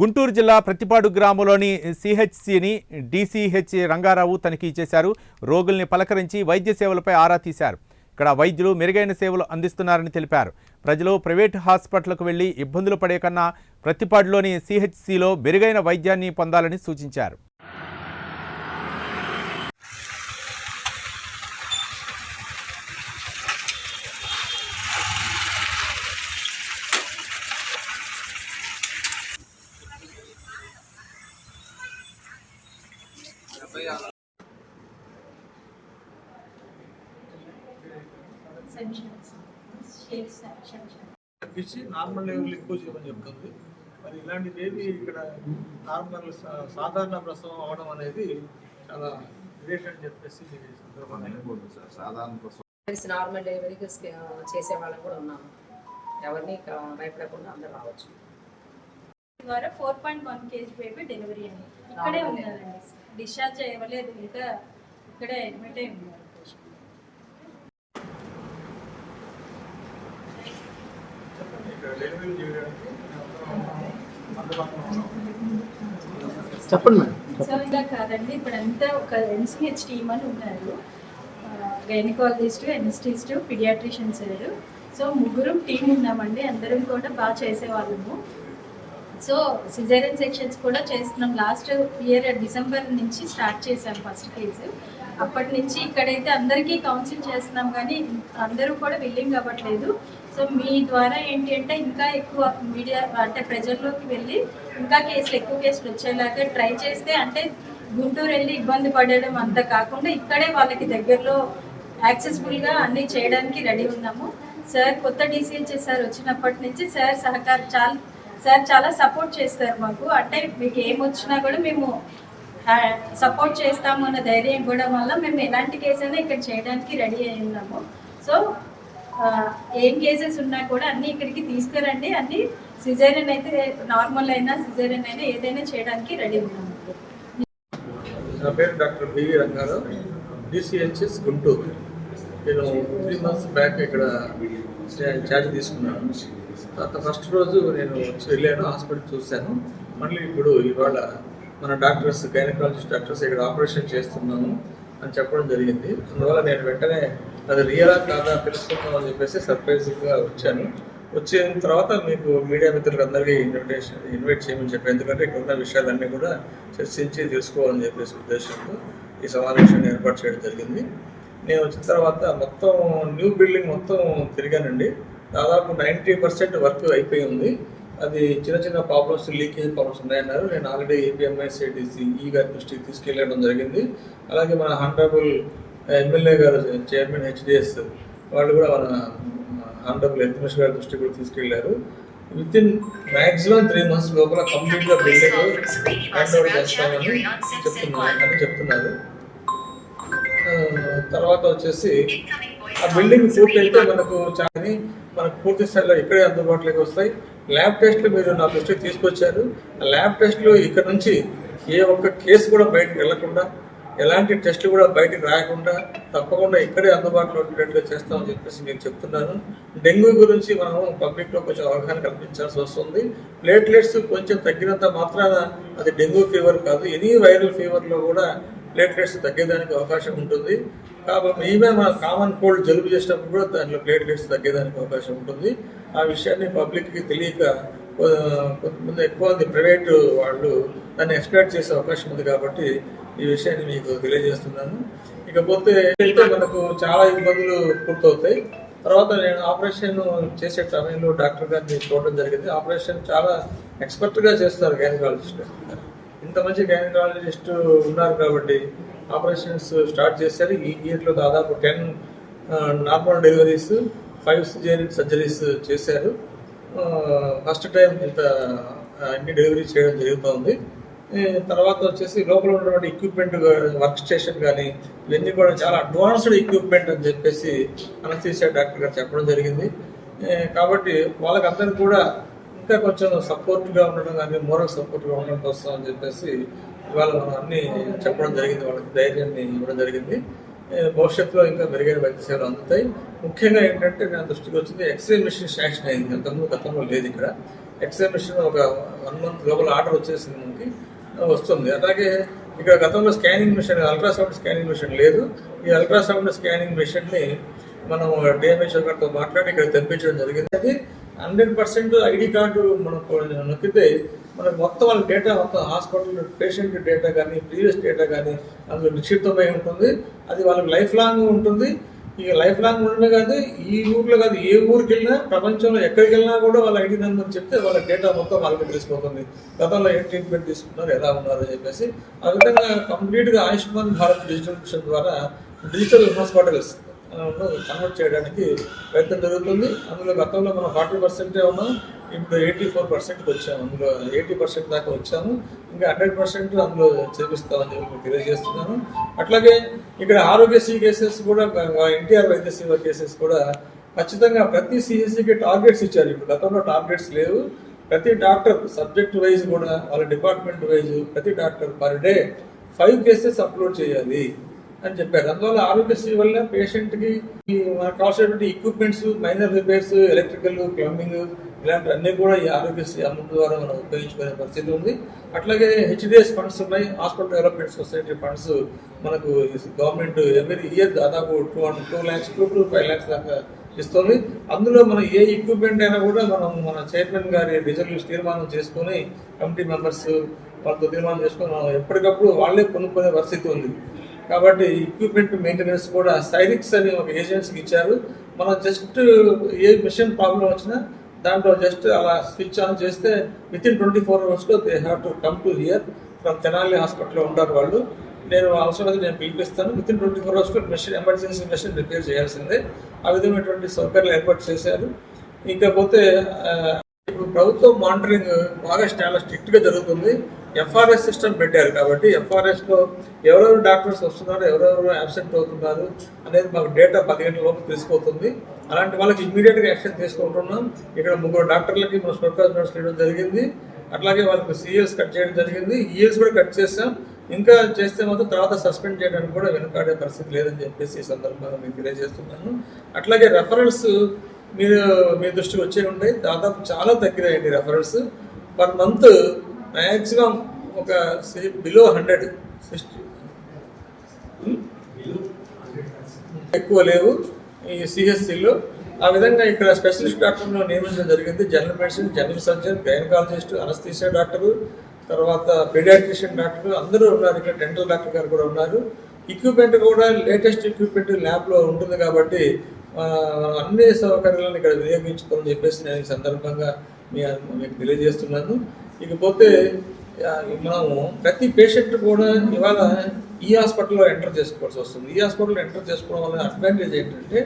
గుంటూరు జిల్లా ప్రతిపాడు గ్రామంలోని సిహెచ్సిని డీసీహెచ్ రంగారావు తనిఖీ చేశారు. రోగుల్ని పలకరించి వైద్య సేవలపై ఆరా తీశారు. ఇక్కడ వైద్యులు మెరుగైన సేవలు అందిస్తున్నారని తెలిపారు. ప్రజలు ప్రైవేట్ హాస్పిటల్కు వెళ్ళి ఇబ్బందులు పడే కన్నా ప్రతిపాడులోని సిహెచ్సిలో మెరుగైన వైద్యాన్ని పొందాలని సూచించారు. తగ్గించి నార్మల్ లెవెల్ ఎక్కువ చేయమని చెప్తుంది. మరి ఇలాంటివి ఏవి ఇక్కడ నార్మల్ సాధారణ ప్రసవం అవడం అనేది చాలా గ్రేట్ అని చెప్పేసి నార్మల్ డెలివరీకి స్కే- చేసే వాళ్ళం కూడా ఉన్నాము. ఎవరిని భయపడకుండా అందరూ రావచ్చు. ద్వారా four point one KG baby delivery అయింది ఇక్కడే ఉన్నారండి డిశ్చార్జ్ చేయలేదు ఇంకా ఇక్కడే అడ్మిట్ అయి ఉన్నారు. చెప్పండి మేడం. సో ఇలా కాదండి ఇప్పుడు అంతా ఒక ఎన్సిహెచ్ టీమ్ అని ఉన్నారు. గైనకాలజిస్ట్ ఎనస్టిస్ట్ పిడియాట్రిషియన్స్ లేరు సో ముగ్గురు టీం ఉన్నామండి. అందరం కూడా బాగా చేసేవాళ్ళము. సో సిజేరియన్ సెక్షన్స్ కూడా చేస్తున్నాం. లాస్ట్ ఇయర్ డిసెంబర్ నుంచి స్టార్ట్ చేశాం ఫస్ట్ కేసు అప్పటి నుంచి ఇక్కడైతే అందరికీ కౌన్సిల్ చేస్తున్నాం కానీ అందరూ కూడా విల్లింగ్ అవ్వట్లేదు. సో మీ ద్వారా ఏంటి అంటే ఇంకా ఎక్కువ మీడియా అంటే ప్రజల్లోకి వెళ్ళి ఇంకా కేసులు ఎక్కువ కేసులు వచ్చేలాగా ట్రై చేస్తే అంటే గుంటూరు వెళ్ళి ఇబ్బంది పడడం అంత కాకుండా ఇక్కడే వాళ్ళకి దగ్గరలో యాక్సెసిబుల్గా అన్నీ చేయడానికి రెడీ ఉన్నాము. సార్ కొత్త డీసీహెచ్ఎస్ సార్ వచ్చినప్పటి నుంచి సార్ సహకారం చాలా సార్ చాలా సపోర్ట్ చేస్తారు మాకు. అంటే మీకు ఏమొచ్చినా కూడా మేము సపోర్ట్ చేస్తాము అన్న ధైర్యం ఇవ్వడం వల్ల మేము ఎలాంటి కేసు అయినా ఇక్కడ చేయడానికి రెడీ అయి ఉన్నాము. సో ఏం కేసెస్ ఉన్నా కూడా అన్ని ఇక్కడికి తీసుకురండి. అన్ని సిజేరియన్ అయితే నార్మల్ అయినా సిజేరియన్ అయినా ఏదైనా చేయడానికి రెడీ ఉన్నాము. నా పేరు doctor BV Ranga Rao. DCHS Guntur. నేను త్రీ మంత్స్ బ్యాక్ ఇక్కడ ఛార్జ్ తీసుకున్నాను. తర్వాత ఫస్ట్ రోజు నేను వెళ్ళాను హాస్పిటల్ చూశాను. మళ్ళీ ఇప్పుడు ఇవాళ మన డాక్టర్స్ గైనకాలజిస్ట్ డాక్టర్స్ ఇక్కడ ఆపరేషన్ చేస్తున్నాము అని చెప్పడం జరిగింది. అందువల్ల నేను వెంటనే అది రియలా కాదా తెలుసుకుందాం అని చెప్పేసి సర్ప్రైజ్గా వచ్చాను. వచ్చిన తర్వాత మీకు మీడియా మిత్రులకు అందరికీ ఇన్విటేషన్ ఇన్వైట్ చేయమని చెప్పి ఎందుకంటే ఇక్కడ ఉన్న విషయాలన్నీ కూడా చర్చించి తెలుసుకోవాలని చెప్పేసి ఉద్దేశంతో ఈ సమావేశాన్ని ఏర్పాటు చేయడం జరిగింది. నేను వచ్చిన తర్వాత మొత్తం న్యూ బిల్డింగ్ మొత్తం తిరిగానండి. దాదాపు నైంటీ పర్సెంట్ వర్క్ అయిపోయి ఉంది. అది చిన్న చిన్న ప్రాబ్లమ్స్ లీకేజ్ ప్రాబ్లమ్స్ ఉన్నాయన్నారు. నేను ఆల్రెడీ ఏపీఎంఎస్ ఏటీసీ ఈ గారి దృష్టికి తీసుకెళ్ళడం జరిగింది. అలాగే మన హండ్రబుల్ ఎమ్మెల్యే గారు చైర్మన్ హెచ్డిఎస్ వాళ్ళు కూడా మన ఆనరబుల్ హెల్త్ మినిస్టర్ గారి దృష్టికి కూడా తీసుకెళ్ళారు within maximum three months లోపల కంప్లీట్గా బిల్డింగ్ హ్యాండ్ ఓవర్ చేస్తామని చెప్తున్నారు అని చెప్తున్నారు. తర్వాత వచ్చేసి ఆ బిల్డింగ్ పూర్తి అయితే మనకు చాలా మనకు పూర్తి స్థాయిలో ఇక్కడే అందుబాటులోకి వస్తాయి. ల్యాబ్ టెస్ట్లు మీరు నా దృష్టికి తీసుకొచ్చారు. ఆ ల్యాబ్ టెస్ట్లు ఇక్కడ నుంచి ఏ ఒక్క కేసు కూడా బయటకు వెళ్ళకుండా ఎలాంటి టెస్ట్లు కూడా బయటకు రాకుండా తప్పకుండా ఇక్కడే అందుబాటులో ఉండేట్టుగా చేస్తామని చెప్పేసి నేను చెప్తున్నాను. డెంగ్యూ గురించి మనం పబ్లిక్లో కొంచెం అవగాహన కల్పించాల్సి వస్తుంది. ప్లేట్లెట్స్ కొంచెం తగ్గినంత మాత్రాన అది డెంగ్యూ ఫీవర్ కాదు. ఎనీ వైరల్ ఫీవర్లో కూడా ప్లేట్లెట్స్ తగ్గేదానికి అవకాశం ఉంటుంది. కాబట్టి ఈవెన్ మన కామన్ కోల్డ్ జలుబు చేసినప్పుడు కూడా దాంట్లో ప్లేట్లెట్స్ తగ్గేదానికి అవకాశం ఉంటుంది. ఆ విషయాన్ని పబ్లిక్కి తెలియక కొంతమంది ఎక్కువ మంది ప్రైవేట్ వాళ్ళు దాన్ని ఎక్స్పెక్ట్ చేసే అవకాశం ఉంది కాబట్టి ఈ విషయాన్ని మీకు తెలియజేస్తున్నాను. ఇకపోతే మనకు చాలా ఇబ్బందులు పూర్తవుతాయి తర్వాత నేను ఆపరేషన్ చేసే సమయంలో డాక్టర్ గారిని చూడడం జరిగింది. ఆపరేషన్ చాలా ఎక్స్పర్ట్గా చేస్తారు గైనకాలజిస్ట్ ఇంత మంచి గైనకాలజిస్ట్ ఉన్నారు కాబట్టి ఆపరేషన్స్ స్టార్ట్ చేశారు. ఈ ఇయర్లో దాదాపు ten normal deliveries five caesarean surgeries చేశారు. ఫస్ట్ టైం ఇంత అన్ని డెలివరీ చేయడం జరుగుతుంది. తర్వాత వచ్చేసి లోపల ఉన్నటువంటి ఎక్విప్మెంట్ వర్క్ స్టేషన్ కానీ ఇవన్నీ కూడా చాలా అడ్వాన్స్డ్ ఎక్విప్మెంట్ అని చెప్పేసి అనస్థీసియా డాక్టర్ గారు చెప్పడం జరిగింది. కాబట్టి వాళ్ళకందరికీ కూడా ఇంకా కొంచెం సపోర్ట్గా ఉండడం కానీ మోరల్ సపోర్ట్గా ఉండడం కోసం అని చెప్పేసి ఇవాళ మనం అన్ని చెప్పడం జరిగింది వాళ్ళకి ధైర్యాన్ని ఇవ్వడం జరిగింది. భవిష్యత్తులో ఇంకా మెరుగైన వైద్య సేవలు అందుతాయి. ముఖ్యంగా ఏంటంటే నా దృష్టికి వచ్చింది ఎక్స్రే మిషన్ శాంక్షన్ అయింది. అంతకుముందు గతంలో లేదు ఇక్కడ. ఎక్స్రే మిషన్ ఒక వన్ మంత్ లోపల ఆర్డర్ వచ్చేసింది మనకి వస్తుంది. అలాగే ఇక్కడ గతంలో scanning machine ultrasound scanning machine లేదు. ఈ అల్ట్రాసౌండ్ స్కానింగ్ మిషన్ని మనం డిఎంహెచ్ఓ గారితో మాట్లాడి ఇక్కడ తెప్పించడం జరిగింది. అది హండ్రెడ్ పర్సెంట్ ఐడి కార్డు మనం నొక్కితే మనకు మొత్తం వాళ్ళ డేటా మొత్తం హాస్పిటల్ పేషెంట్ డేటా కానీ ప్రీవియస్ డేటా కానీ అందులో నిక్షిప్తమై ఉంటుంది. అది వాళ్ళకి లైఫ్ లాంగ్ ఉంటుంది. ఇక లైఫ్ లాంగ్ ఉండడమే కాదు ఈ ఊర్లో కాదు ఏ ఊరికి వెళ్ళినా ప్రపంచంలో ఎక్కడికి వెళ్ళినా కూడా వాళ్ళ ఐడి నెంబర్ చెప్తే వాళ్ళ డేటా మొత్తం వాళ్ళకి తెలిసిపోతుంది. గతంలో ఏ ట్రీట్మెంట్ తీసుకున్నారు ఎలా ఉన్నారు అని చెప్పేసి. ఆ విధంగా కంప్లీట్గా ఆయుష్మాన్ భారత్ డిజిటల్ మిషన్ ద్వారా డిజిటల్ హాస్పిటల్స్ కన్వర్ట్ చేయడానికి ప్రయత్నం జరుగుతుంది. అందులో గతంలో మనం ఫార్టీ పర్సెంటే ఉన్నాం. ఇప్పుడు ఎయిటీ ఫోర్ పర్సెంట్కి వచ్చాము అందులో ఎయిటీ పర్సెంట్ దాకా వచ్చాము. ఇంకా హండ్రెడ్ పర్సెంట్ అందులో చేపిస్తామని చెప్పి తెలియజేస్తున్నాను. అట్లాగే ఇక్కడ ఆరోగ్యశ్రీ కేసెస్ కూడా ఎన్టీఆర్ వైద్య సేవ కేసెస్ కూడా ఖచ్చితంగా ప్రతి సిఎస్సికి టార్గెట్స్ ఇచ్చారు. ఇప్పుడు గతంలో టార్గెట్స్ లేవు. ప్రతి డాక్టర్ సబ్జెక్ట్ వైజ్ కూడా వాళ్ళ డిపార్ట్మెంట్ వైజ్ ప్రతి doctor per day five cases upload చేయాలి. అని చెప్పారు. అందువల్ల ఆరోగ్యశ్రీ వల్ల పేషెంట్కి ఈ మనకు కావాల్సినటువంటి equipments minor repairs electrical plumbing ఇలాంటివన్నీ కూడా ఈ ఆరోగ్యశ్రీ అమౌంట్ ద్వారా మనం ఉపయోగించుకునే పరిస్థితి ఉంది. అట్లాగే హెచ్డిఎస్ ఫండ్స్ ఉన్నాయి. హాస్పిటల్ డెవలప్మెంట్ సొసైటీ ఫండ్స్ మనకు గవర్నమెంట్ ఎవరీ ఇయర్ దాదాపు two two lakhs two to five lakhs దాకా ఇస్తుంది. అందులో మనం ఏ ఎక్విప్మెంట్ అయినా కూడా మనం మన చైర్మన్ గారి రిజల్యూస్ తీర్మానం చేసుకొని కమిటీ మెంబర్స్ వాళ్ళతో తీర్మానం చేసుకొని మనం ఎప్పటికప్పుడు వాళ్ళే కొనుక్కునే పరిస్థితి ఉంది. కాబట్టి ఎక్విప్మెంట్ మెయింటెనెన్స్ కూడా సైరిక్స్ అని ఒక ఏజెన్సీకి ఇచ్చారు. మనం జస్ట్ ఏ మిషన్ ప్రాబ్లం వచ్చినా దాంట్లో జస్ట్ అలా స్విచ్ ఆన్ చేస్తే విత్ ఇన్ ట్వంటీ ఫోర్ అవర్స్లో they have to come to here from Tenali హాస్పిటల్లో ఉంటారు వాళ్ళు. నేను అవసరమైతే నేను పిలిపిస్తాను విత్ ఇన్ ట్వంటీ ఫోర్ అవర్స్లో మెషిన్ ఎమర్జెన్సీ మెషిన్ రిపేర్ చేయాల్సిందే. ఆ విధమైనటువంటి సౌకర్యాలు ఏర్పాటు చేశారు. ఇంకపోతే ఇప్పుడు ప్రభుత్వం మానిటరింగ్ బాగా చాలా స్ట్రిక్ట్గా జరుగుతుంది. ఎఫ్ఆర్ఎస్ సిస్టమ్ పెట్టారు కాబట్టి ఎఫ్ఆర్ఎస్లో ఎవరెవరు డాక్టర్స్ వస్తున్నారు ఎవరెవరు అబ్సెంట్ అవుతున్నారు అనేది మాకు డేటా పది గంటల లోపు తెలిసిపోతుంది. అలాంటి వాళ్ళకి ఇమ్మీడియట్గా యాక్షన్ తీసుకుంటున్నాం. ఇక్కడ ముగ్గురు డాక్టర్లకి మనం స్పెషల్ నోట్స్ ఇవ్వడం జరిగింది. అట్లాగే వాళ్ళకి సీఎల్స్ కట్ చేయడం జరిగింది. ఈఎల్స్ కూడా కట్ చేస్తాం ఇంకా చేస్తే మాత్రం తర్వాత సస్పెండ్ చేయడానికి కూడా వెనుకాడే పరిస్థితి లేదని చెప్పేసి ఈ సందర్భంగా మీకు తెలియజేస్తున్నాను. అట్లాగే రెఫరెన్స్ మీరు మీ దృష్టికి వచ్చే ఉంటాయి. దాదాపు చాలా తగ్గినాయండి రెఫరెన్స్ పర్ మంత్ మ్యాక్సిమం ఒక బిలో హండ్రెడ్ సిక్స్టీ ఎక్కువ లేవు ఈ సిహెచ్సిలో ఆ విధంగా ఇక్కడ స్పెషలిస్ట్ డాక్టర్ను నియమించడం జరిగింది. General medicine general surgeon gynaecologist anaesthesia doctor తర్వాత పెడియాట్రిషియన్ డాక్టర్ అందరూ ఉన్నారు. ఇక్కడ డెంటల్ డాక్టర్ గారు కూడా ఉన్నారు. ఎక్విప్మెంట్ కూడా లేటెస్ట్ ఎక్విప్మెంట్ ల్యాబ్లో ఉంటుంది కాబట్టి మనం అన్ని సౌకర్యాలను ఇక్కడ వినియోగించుకోవాలని చెప్పేసి నేను ఈ సందర్భంగా మీకు తెలియజేస్తున్నాను. ఇకపోతే మనము ప్రతి పేషెంట్ కూడా ఇవాళ ఈ హాస్పిటల్లో ఎంటర్ చేసుకోవాల్సి వస్తుంది. ఈ హాస్పిటల్లో ఎంటర్ చేసుకోవడం వల్ల అడ్వాంటేజ్ ఏంటంటే